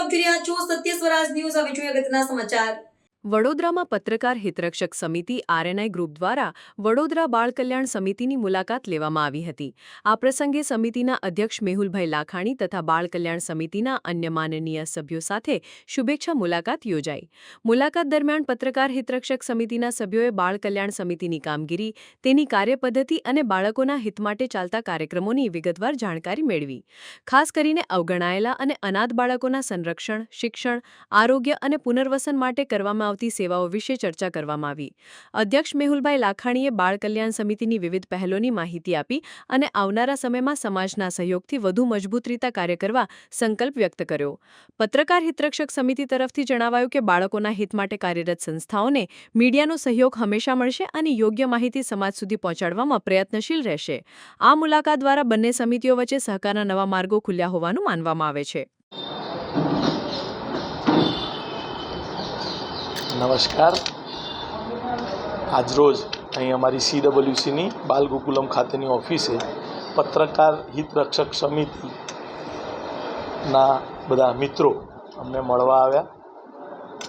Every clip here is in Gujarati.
આપ જોઈ રહ્યા છો સત્ય સ્વરાજ ન્યૂઝ. હવે જોઈએ અગત્યના સમાચાર. વડોદરામાં પત્રકાર હિતરક્ષક સમિતિ આરએનઆઈ ગ્રુપ દ્વારા વડોદરા બાળ કલ્યાણ સમિતિની મુલાકાત લેવામાં આવી હતી. આ પ્રસંગે સમિતિના અધ્યક્ષ મેહુલભાઈ લાખાણી તથા બાળ કલ્યાણ સમિતિના અન્ય માનનીય સભ્યો સાથે શુભેચ્છા મુલાકાત યોજાઈ. મુલાકાત દરમિયાન પત્રકાર હિતરક્ષક સમિતિના સભ્યોએ બાળ કલ્યાણ સમિતિની કામગીરી, તેની કાર્યપદ્ધતિ અને બાળકોના હિત માટે ચાલતા કાર્યક્રમોની વિગતવાર જાણકારી મેળવી. ખાસ કરીને અવગણાયેલા અને અનાથ બાળકોના સંરક્ષણ, શિક્ષણ, આરોગ્ય અને પુનર્વસન માટે કરવામાં આવતી સેવાઓ વિશે ચર્ચા કરવામાં આવી. અધ્યક્ષ મેહુલભાઈ લાખાણીએ બાળ કલ્યાણ સમિતિની વિવિધ પહેલોની માહિતી આપી અને આવનારા સમયમાં સમાજના સહયોગથી વધુ મજબૂત રીતે કાર્ય કરવા સંકલ્પ વ્યક્ત કર્યો. પત્રકાર હિતરક્ષક સમિતિ તરફથી જણાવાયું કે બાળકોના હિત માટે કાર્યરત સંસ્થાઓને મીડિયાનો સહયોગ હંમેશા મળશે અને યોગ્ય માહિતી સમાજ સુધી પહોંચાડવામાં પ્રયત્નશીલ રહેશે. આ મુલાકાત દ્વારા બંને સમિતિઓ વચ્ચે સહકારના નવા માર્ગો ખુલ્યા હોવાનું માનવામાં આવે છે. નમસ્કાર. આજરોજ અહીં અમારી સી ડબલ્યુસીની બાલ ગોકુલમ ખાતેની ઓફિસે પત્રકાર હિતરક્ષક સમિતિના બધા મિત્રો અમને મળવા આવ્યા.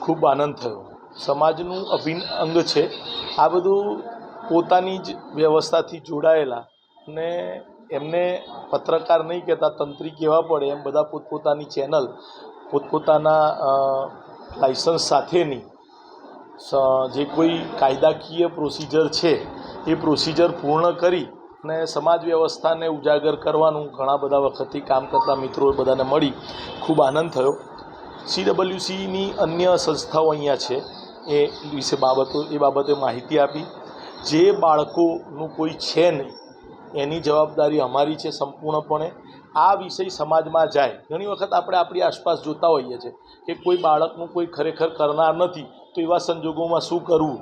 ખૂબ આનંદ થયો. સમાજનું અભિન્ન અંગ છે. આ બધું પોતાની જ વ્યવસ્થાથી જોડાયેલા અને એમને પત્રકાર નહીં કહેતા, તંત્રી કહેવા પડે, એમ બધા પોતપોતાની ચેનલ, પોતપોતાના લાઇસન્સ સાથેની જે કોઈ કાયદાકીય પ્રોસિજર છે, એ પ્રોસિજર પૂર્ણ કરી અને સમાજ વ્યવસ્થાને ઉજાગર કરવાનું ઘણા બધા વખતથી કામ કરતા મિત્રો બધાને મળી. ખૂબ આનંદ થયો. સી ડબલ્યુસીની અન્ય સંસ્થાઓ અહીંયા છે. એ વિશે બાબતો, એ બાબતે માહિતી આપી. જે બાળકોનું કોઈ છે નહીં, એની જવાબદારી અમારી છે સંપૂર્ણપણે. આ વિષય સમાજમાં જાય. ઘણી વખત આપણે આપણી આસપાસ જોતા હોઈએ છીએ કે કોઈ બાળકનું કોઈ ખરેખર કરનાર નથી, તો એવા સંજોગોમાં શું કરવું?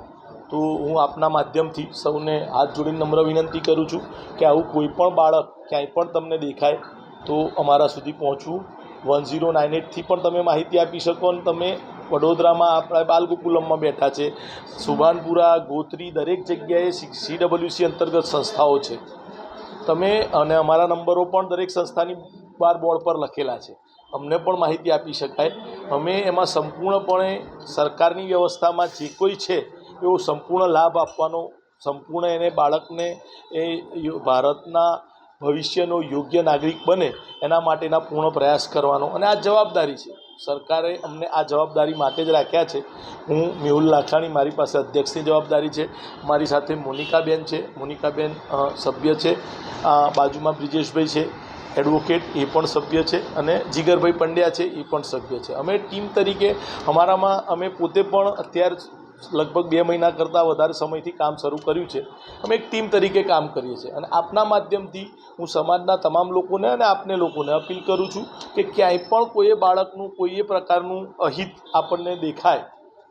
તો હું આપના માધ્યમથી સૌને હાથ જોડીને નમ્ર વિનંતી કરું છું કે આવું કોઈ પણ બાળક ક્યાંય પણ તમને દેખાય, તો અમારા સુધી પહોંચવું. વન ઝીરો નાઇન એટથી પણ તમે માહિતી આપી શકો અને તમે વડોદરામાં આપણા બાલગોકુલમમાં બેઠા છે. સુભાનપુરા, ગોત્રી દરેક જગ્યાએ સી ડબલ્યુસી અંતર્ગત સંસ્થાઓ છે. તમે અને અમારા નંબરો પણ દરેક સંસ્થાની બાર બોર્ડ પર લખેલા છે. અમને પણ માહિતી આપી શકાય. અમે એમાં સંપૂર્ણપણે સરકારની વ્યવસ્થામાં જે કોઈ છે, એવો સંપૂર્ણ લાભ આપવાનો, સંપૂર્ણ એને બાળકને એ ભારતના ભવિષ્યનો યોગ્ય નાગરિક બને, એના માટેના પૂર્ણ પ્રયાસ કરવાનો અને આ જવાબદારી છે. સરકારે અમને આ જવાબદારી માટે જ રાખ્યા છે. હું મેહુલ લાખાણી મારી પાસે અધ્યક્ષની જવાબદારી છે. મારી સાથે મોનિકાબેન છે. મોનિકાબેન સભ્ય છે. આ બાજુમાં બ્રિજેશભાઈ છે. એડવોકેટ, એ પણ સભ્ય છે અને જીગરભાઈ પંડ્યા છે, એ પણ સભ્ય છે. અમે ટીમ તરીકે અમારામાં અમે પોતે પણ અત્યાર લગભગ બે મહિના કરતાં વધારે સમયથી કામ શરૂ કર્યું છે. અમે એક ટીમ તરીકે કામ કરીએ છીએ. અને આપના માધ્યમથી હું સમાજના તમામ લોકોને અને આપને લોકોને અપીલ કરું છું કે ક્યાંય પણ કોઈએ બાળકનું, કોઈએ પ્રકારનું અહિત આપણને દેખાય,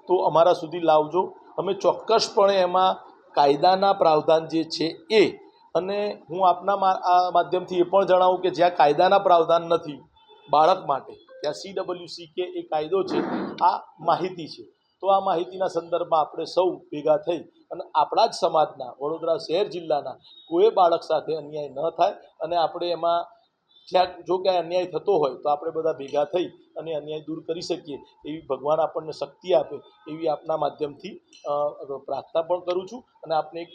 તો અમારા સુધી લાવજો. અમે ચોક્કસપણે એમાં કાયદાના પ્રાવધાન જે છે એ અને હું આપના માધ્યમથી એ પણ જણાવું કે જ્યાં કાયદાના પ્રાવધાન નથી બાળક માટે, ત્યાં સી ડબલ્યુ સી કે એ કાયદો છે. આ માહિતી છે. તો આ માહિતીના સંદર્ભમાં આપણે સૌ ભેગા થઈ અને આપણા જ સમાજના, વડોદરા શહેર જિલ્લાના કોઈ બાળક સાથે અન્યાય ન થાય અને આપણે એમાં જ્યાં જો ક્યાંય અન્યાય થતો હોય તો આપણે બધા ભેગા થઈ અને અન્યાય દૂર કરી શકીએ એવી ભગવાન આપણને શક્તિ આપે એવી આપના માધ્યમથી પ્રાર્થના પણ કરું છું અને આપને એક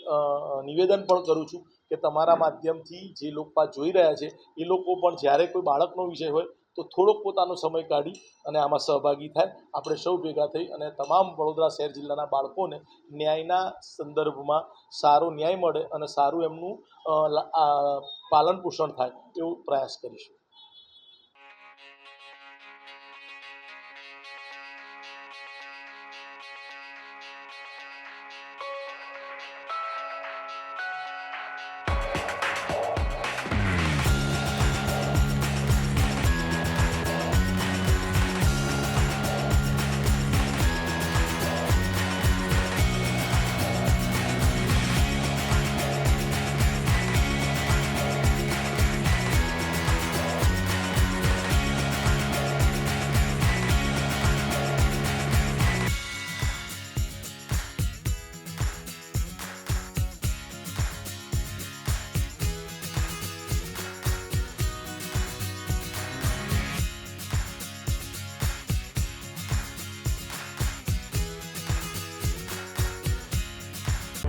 નિવેદન પણ કરું છું કે તમારા માધ્યમથી જે લોકો આ જોઈ રહ્યા છે એ લોકો પણ જ્યારે કોઈ બાળકનો વિષય હોય તો થોડોક પોતાનો સમય કાઢી અને આમાં સહભાગી થાય. આપણે સૌ ભેગા થઈ અને તમામ વડોદરા શહેર જિલ્લાના બાળકોને ન્યાયના સંદર્ભમાં સારો ન્યાય મળે અને સારું એમનું પાલન પોષણ થાય એવો પ્રયાસ કરીશું.